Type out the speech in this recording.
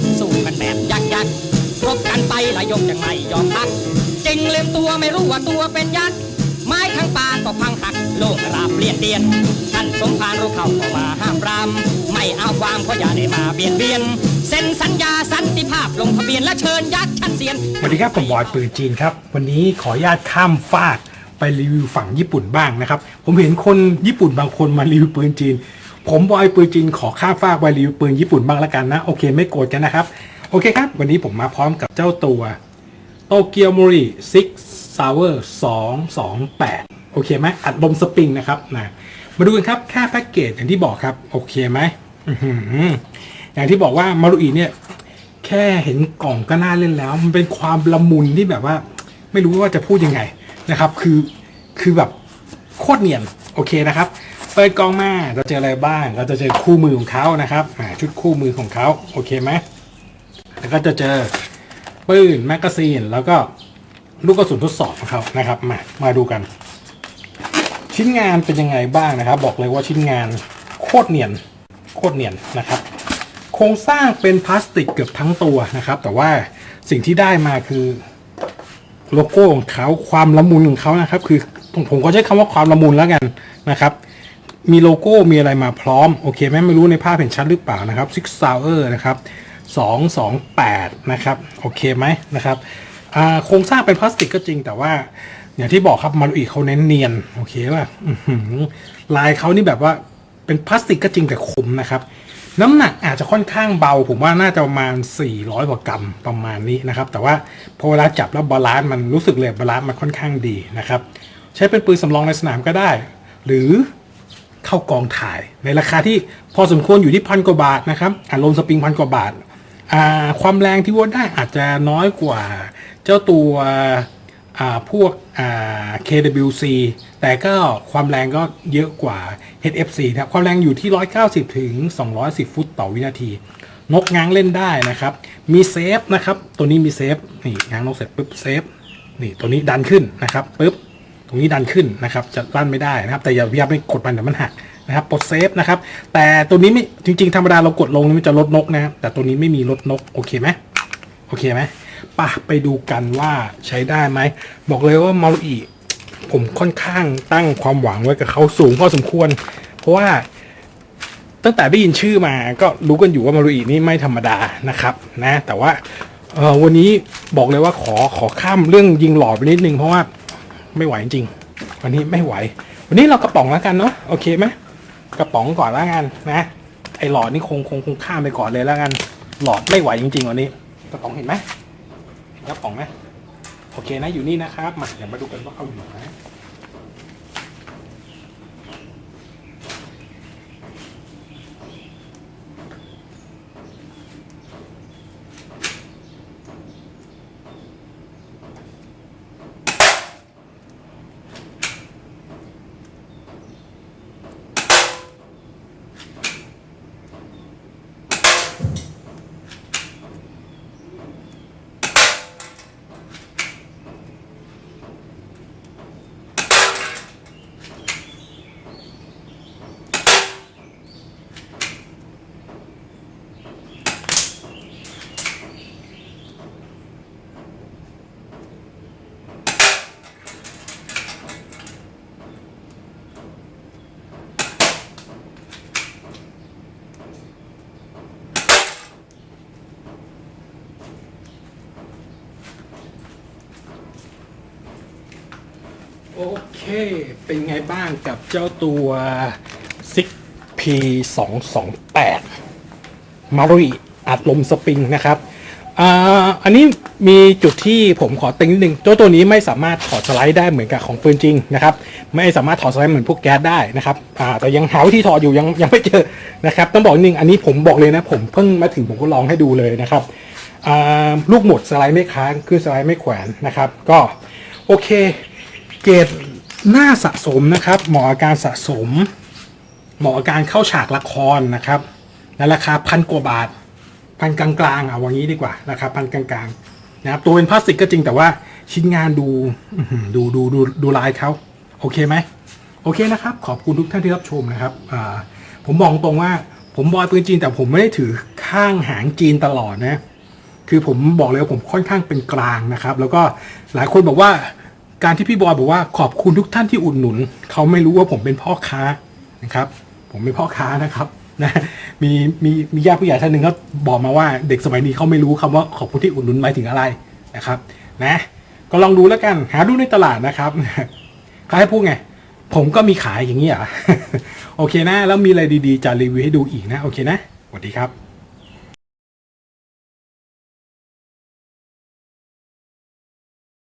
กสู้กันแบบยักยักรบกันไปละยกยังไม่ยอมพักจริงเลืมตัวไม่รู้ว่าตัวเป็นยักษ์ไม้ทั้งป่าก็พังหักโลกราบเปลี่ยนเดียนท่านสมภารรู้เข้าก็มาห้ามปรามไม่เอาความก็อย่าได้มาเบียดเบียนเซ็นสัญญาสันติภาพลงทะเบียนและเชิญยักษ์ชั้นเซียนสวัสดีครับผมบอยปืนจีนครับ วันนี้ขออนุญาตข้ามฟากไปรีวิวฝั่งญี่ปุ่นบ้างนะครับ ผมเห็นคนญี่ปุ่นบางคนมารีวิวปืนจีน ผมบอยปืนจีนขอข้ามฟากไปรีวิวปืนญี่ปุ่นบ้างละกันนะ โอเคไม่โกรธกันนะครับ โอเคครับ วันนี้ผมมาพร้อมกับเจ้าตัวโตเกียวมูริซิกซาวเวอร์สองสองแปดโอเคไหมอัดลมสปริงนะครับนะมาดูกันครับแค่แพ็กเกจอย่างที่บอกครับ โอเคไหมอย่างที่บอกว่ามารุอีเนี่ยแค่เห็นกล่องก็น่าเล่นแล้ว มันเป็นความละมุนที่แบบว่า ไม่รู้ว่าจะพูดยังไงนะครับ คือคือแบบโคตรเนียนโอเคนะครับ ปิดกล่องมาเราเจออะไรบ้าง เราจะเจอคู่มือของเขานะครับอ่าชุดคู่มือของเขาโอเคไหมแล้วก็จะเจอปืนแมกกาซีนแล้วก็ลูกกระสุนทดสอบของเขานะครับมามาดูกัน ชิ้นงานเป็นยังไงบ้างนะครับ บอกเลยว่าชิ้นงานโคตรเนียนโคตรเนียนนะครับ โครงสร้างเป็นพลาสติกเกือบทั้งตัวนะครับ แต่ว่าสิ่งที่ได้มาคือโลโก้ของเขาความละมุนของเขานะครับ คือผมผมก็ใช้คำว่าความละมุนแล้วกันนะครับ มีโลโก้มีอะไรมาพร้อม โอเคไหมไม่รู้ในภาพเห็นชัดหรือเปล่านะครับ Six Hour นะครับ 228 นะครับ โอเคไหมนะครับโครงสร้างเป็นพลาสติกก็จริงแต่ว่า อย่างที่บอกครับมารุอีเขาเน้นเนียน โอเคป่ะอื้อหือลายเขานี่แบบว่าเป็นพลาสติกก็จริงแต่คมนะครับน้ำหนักอาจจะค่อนข้างเบา ผมว่าน่าจะประมาณ 400 กว่ากรัมประมาณนี้นะครับ แต่ว่าพอเวลาจับแล้วบาลานซ์มันรู้สึกเลยบาลานซ์มันค่อนข้างดีนะครับ ใช้เป็นปืนสำรองในสนามก็ได้ หรือ เข้ากองถ่าย ในราคาที่พอสมควรอยู่ที่พันกว่าบาทนะครับอารมณ์สปริงพันกว่าบาทาความแรงที่วัดได้อาจจะน้อยกว่าเจ้าตัวพวก KWC แต่ก็ความแรงก็เยอะกว่า HFC นะครับความแรงอยู่ที่ 190 ถึง 210 ฟุตต่อวินาที นกง้างเล่นได้นะครับ มีเซฟนะครับ ตัวนี้มีเซฟ นี่ง้างนกเสร็จปุ๊บเซฟ นี่ตัวนี้ดันขึ้นนะครับปุ๊บ ตรงนี้ดันขึ้นนะครับจะลั่นไม่ได้นะครับ แต่อย่าพยายามไปกดมันเดี๋ยวมันหักนะครับปลดเซฟนะครับ แต่ตัวนี้ไม่จริง ๆ ธรรมดาเรากดลงนี่มันจะลดนกนะครับแต่ตัวนี้ไม่มีลดนกโอเคไหมโอเคไหมปะไปดูกันว่าใช้ได้ไหม บอกเลยว่ามารุอีผมค่อนข้างตั้งความหวังไว้กับเขาสูงพอสมควร เพราะว่าตั้งแต่ได้ยินชื่อมาก็รู้กันอยู่ว่ามารุอีนี่ไม่ธรรมดานะครับนะ แต่ว่าวันนี้บอกเลยว่าขอขอข้ามเรื่องยิงหลอดไปนิดนึงเพราะว่า ไม่ไหวจริง วันนี้ไม่ไหว วันนี้เรากระป๋องแล้วกันเนาะโอเคไหมกระป๋องก่อนแล้วกันนะไอหลอดนี่คงคงคงข้ามไปก่อนเลยแล้วกัน หลอดไม่ไหวจริง ๆ วันนี้ กระป๋องเห็นไหมกระป๋องไหมโอเคนะอยู่นี่นะครับมาเดี๋ยวมาดูกันว่าเขาอยู่ไหน โอเค เป็นไงบ้างกับเจ้าตัว 6P 2 2 8มารุอัดลมสปริงนะครับอันนี้มีจุดที่ผมขอติงนิดนึงเจ้าตัวนี้ไม่สามารถถอดสไลด์ได้เหมือนกับของปืนจริงนะครับ ไม่สามารถถอดสไลด์เหมือนพวกแก๊สได้นะครับแต่ยังหาวิธีถอดอยู่ยังยังไม่เจอนะครับ ต้องบอกนิดนึงอันนี้ผมบอกเลยนะ ผมเพิ่งมาถึงผมก็ลองให้ดูเลยนะครับลูกหมดสไลด์ไม่ค้างคือสไลด์ไม่แขวนนะครับ ก็โอเค เกรดน่าสะสมนะครับ เหมาะกับการสะสม เหมาะกับการเข้าฉากละครนะครับในราคาพันกว่าบาทพันกลางๆเอาวันนี้ดีกว่านะครับพันกลางๆนะครับตัวเป็นพลาสติกก็จริงแต่ว่าชิ้นงานดูดูดูดูดูลายเขาโอเคไหมโอเคนะครับ ขอบคุณทุกท่านที่รับชมนะครับผมบอกตรงว่าผมบอยปืนจีนแต่ผมไม่ได้ถือข้างหางจีนตลอดนะคือผมบอกเลยว่าผมค่อนข้างเป็นกลางนะครับ แล้วก็หลายคนบอกว่า การที่พี่บอยบอกว่าขอบคุณทุกท่านที่อุดหนุน เขาไม่รู้ว่าผมเป็นพ่อค้านะครับ ผมเป็นพ่อค้านะครับนะมีมีมีญาติผู้ใหญ่ท่านหนึ่งก็บอกมาว่าเด็กสมัยนี้เขาไม่รู้คำว่าขอบคุณที่อุดหนุนหมายถึงอะไรนะครับ นะ ก็ลองดูแล้วกัน หาดูในตลาดนะครับใครให้พูดไง ผมก็มีขายอย่างนี้อะโอเคนะ แล้วมีอะไรดีๆ จะรีวิวให้ดูอีกนะ โอเคนะสวัสดีครับ